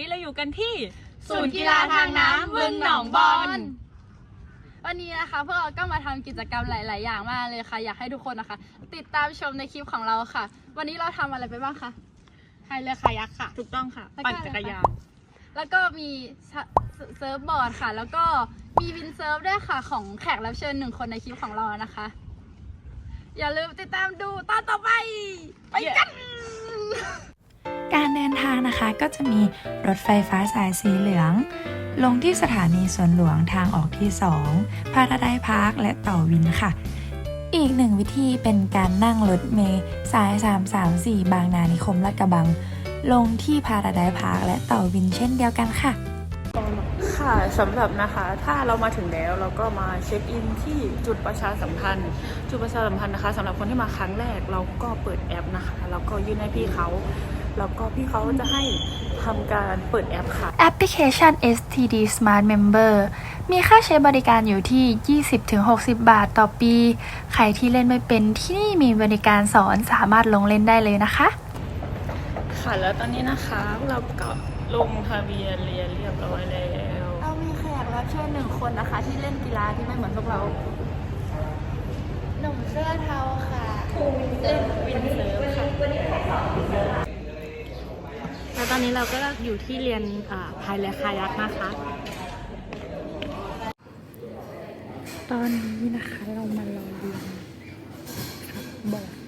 สวัสดีค่ะวันนี้เราอยู่กันที่ศูนย์กีฬาทางน้ำบึงหนองบอนวันนี้นะคะพวกเราก็มาทำกิจกรรมหลาย ๆ อย่างมากเลยค่ะ อยากให้ทุกคนนะคะ ติดตามชมในคลิปของเราค่ะ วันนี้เราทำอะไรไปบ้างคะพายเรือคายักค่ะ ถูกต้องค่ะแล้วก็ปั่นจักรยานแล้วก็มีเซเซิร์ฟบอร์ดค่ะ แล้วก็มีวินเซิร์ฟด้วยค่ะ ของแขกรับเชิญหนึ่งคนในคลิปของเรานะคะ อย่าลืมติดตามดูตอนต่อไป ไปกัน การเดินทางนะคะก็จะมีรถไฟฟ้าสายสีเหลือง ลงที่สถานีสวนหลวงทางออกที่ 2 พาราไดพาร์คและต่อวินค่ะ อีกหนึ่งวิธีเป็นการนั่งรถเมล์สาย 334 บางนานิคมลาดกระบัง ลงที่พาราไดพาร์คและต่อวินเช่นเดียวกันค่ะค่ะสำหรับนะคะถ้าเรามาถึงแล้วเราก็มาเช็คอินที่จุดประชาสัมพันธ์ จุดประชาสัมพันธ์นะคะสำหรับคนที่มาครั้งแรกเราก็เปิดแอปนะคะแล้วก็ยื่นให้พี่เขา แล้วก็พี่เขาจะให้ทำการเปิดแอปค่ะ แอปพลิเคชัน STD Smart Member มีค่าใช้บริการอยู่ที่ 20-60 บาทต่อปี ใครที่เล่นไม่เป็นที่นี่มีบริการสอนสามารถลงเล่นได้เลยนะคะ ค่ะแล้วตอนนี้นะคะเราก็ลงทะเบียนเรียนเรียบร้อยแล้วเรามีแขกรับเชิญหนึ่งคนนะคะ ที่เล่นกีฬาที่ไม่เหมือนพวกเราหนุ่มเสื้อเทาค่ะเล่นวินเซิร์ฟค่ะแล้ว ตอนนี้เราก็อยู่ที่เรียนพายเรือคายักนะคะ ตอนนี้นะคะเรามารอเรียนครับบอร์ด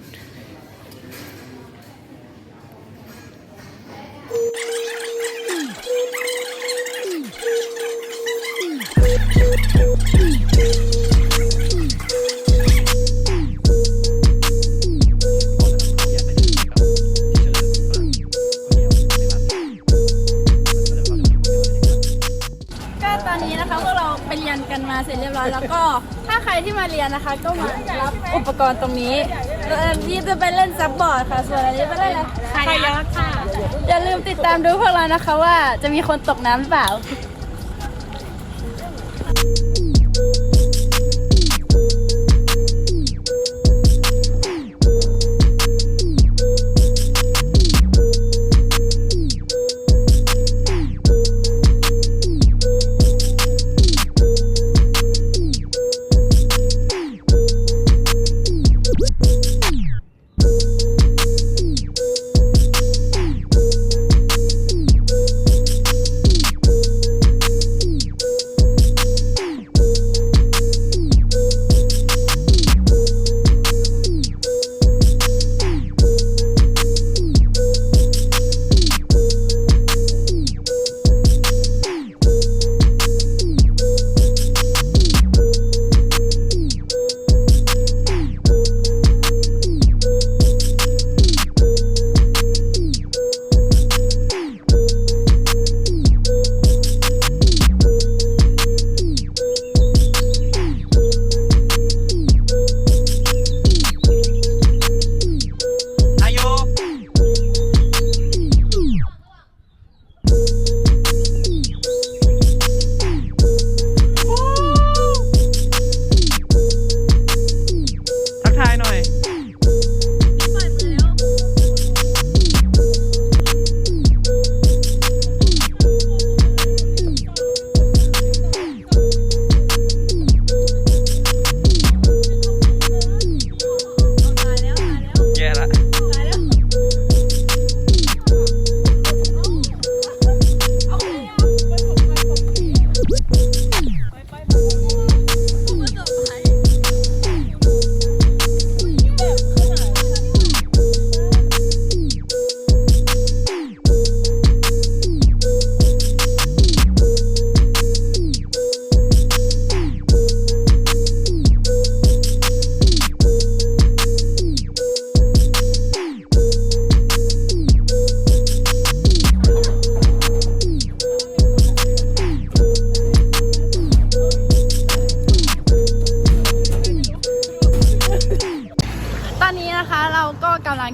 กันมาเสร็จเรียบร้อยแล้วก็ถ้าใครที่มาเรียนนะคะ ก็มารับอุปกรณ์ตรงนี้เอ่อนี่จะไปเล่นซับบอร์ดค่ะ ส่วนอันนี้ไปเล่นอะไรคายักค่ะ อย่าลืมติดตามดูพวกเรานะคะว่าจะมีคนตกน้ำหรือเปล่าอา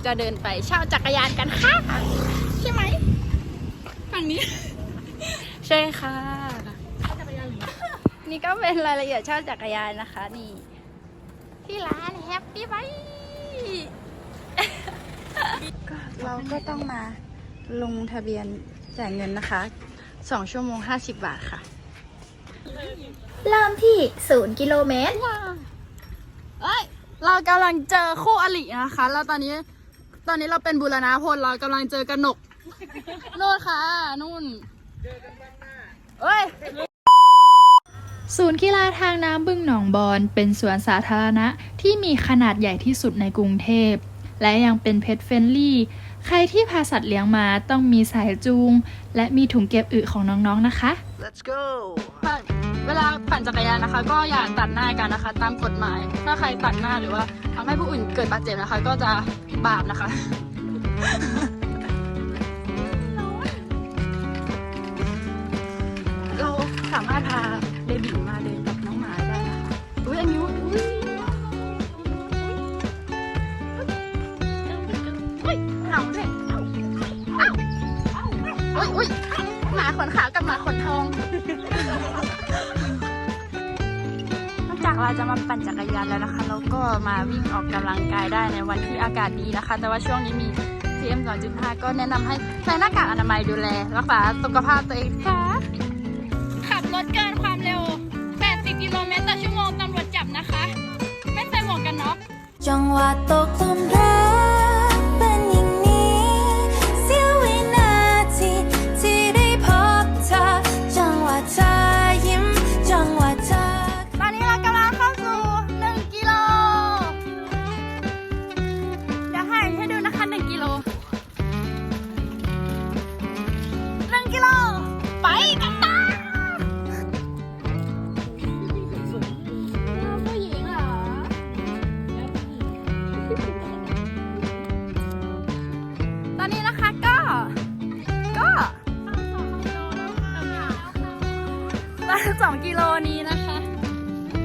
กำลังจะเดินไปเช่าจักรยานกันค่ะ ใช่ไหมฝั่งนี้ ใช่ค่ะ นี่ก็เป็นรายละเอียดเช่าจักรยานนะคะ นี่ที่ร้านแฮปปี้ไบเราก็ต้องมาลงทะเบียนจ่ายเงินนะคะ 2 ชั่วโมง 50 บาทค่ะ เริ่มที่ศูนย์กิโลเมตร เอ้ย เรากำลังเจอคู่อรินะคะ แล้วตอนนี้ ตอนนี้เราเป็นบุรณาพลเรากำลังเจอกระหนกโน่นค่ะนู่นเอ้ย ศูนย์กีฬาทางน้ำบึงหนองบอนเป็นสวนสาธารณะที่มีขนาดใหญ่ที่สุดในกรุงเทพ และยังเป็นเพ t เฟ n นลี่ ใครที่พาสัตว์เลี้ยงมาต้องมีสายจูง และมีถุงเก็บอึของน้องๆนะคะ let's go ปั่น เวลาปั่นจักรยานนะคะ ก็อย่าตัดหน้ากันนะคะ ตามกฎหมาย ถ้าใครตัดหน้าหรือว่าทำให้ผู้อื่นเกิดบาดเจ็บนะคะ ก็จะบาปนะคะเราสามารถพาเบบีมาเดินกับน้องหมาได้นะคะอุ้ยอันนี้อุ้ยอุ้ยหนาวด้ยอุ้ยอุ้ยหมาขนขาวกับหมาขนทอง กจากเราจะมาปั่นจักรยานแล้วนะคะเราก็มาวิ่งออกกำลังกายได้ในวันที่อากาศดีนะคะ แต่ว่าช่วงนี้มี PM 2.5 ก็แนะนำให้ใส่หน้ากากอนามัยดูแลรักษาสุขภาพตัวเองค่ะขับรถเกินความเร็ว 80 กิโลเมตรต่อชั่วโมงตำรวจจับนะคะ ไม่ใส่หมวกกันน็อกจังหวะตกหลุม 2กิโลนี้นะคะ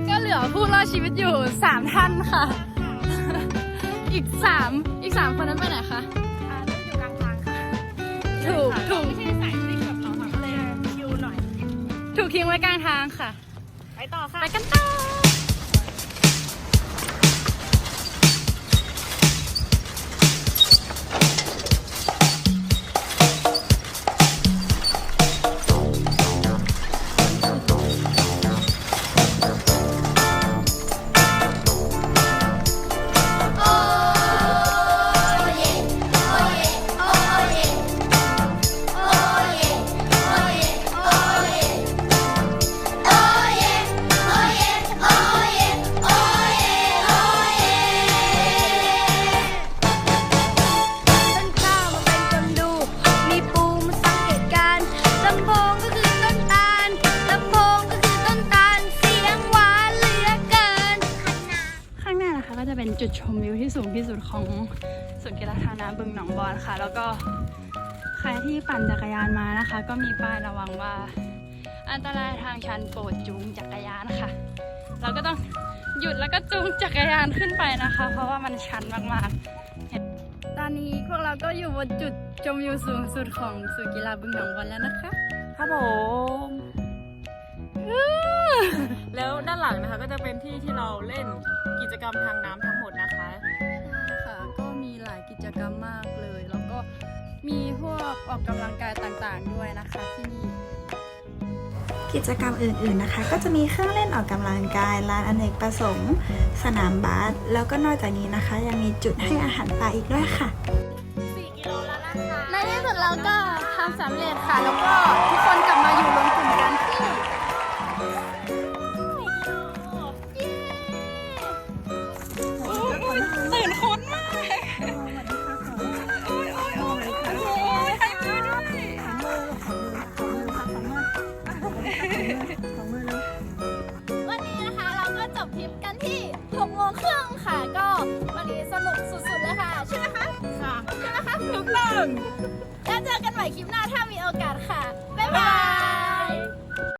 ก็เหลือผู้รอดชีวิตอยู่ 3 ท่านค่ะ อีก 3 อีก 3 คนนั้นไปไหนคะ อ่าอยู่กลางทางค่ะถูกถูกที่ใช่สายซิ่งแบเราค่ะก็เลยชิวหน่อย ถูกทิ้งไว้กลางทางค่ะ ไปต่อค่ะ ไปกันต่อ จะเป็นจุดชมวิวที่สูงที่สุดของสวนกีฬาทางน้ำบึงหนองบอนค่ะ แล้วก็ใครที่ปั่นจักรยานมานะคะ ก็มีป้ายระวังว่า อันตรายทางชันโปรดจูงจักรยานค่ะ เราก็ต้องหยุดแล้วก็จูงจักรยานขึ้นไปนะคะ เพราะว่ามันชันมากๆ ตอนนี้พวกเราก็อยู่บนจุดชมวิวสูงสุดของสวนกีฬาบึงหนองบอนแล้วนะคะครับผมแล้วด้านหลังนะคะก็จะเป็นที่ที่เราเล่นกิ จกรรมทางน้ำทั้งหมดนะคะค่ะ ก็มีหลายกิจกรรมมากเลย แล้วก็มีพวกออกกำลังกายต่างๆด้วยนะคะที่นี่ กิจกรรมอื่นๆนะคะ ก็จะมีเครื่องเล่นออกกำลังกายลานอเนกประสงค์ สนามบาสแล้วก็นอกจากนี้นะคะ ยังมีจุดให้อาหารปลาอีกด้วยค่ะในที่สุดเราก็ทำสำเร็จค่ะ แล้วก็ทุกคนกลับมาอยู่รวมกลุ่มกันที่ แล้วเจอกันใหม่คลิปหน้าถ้ามี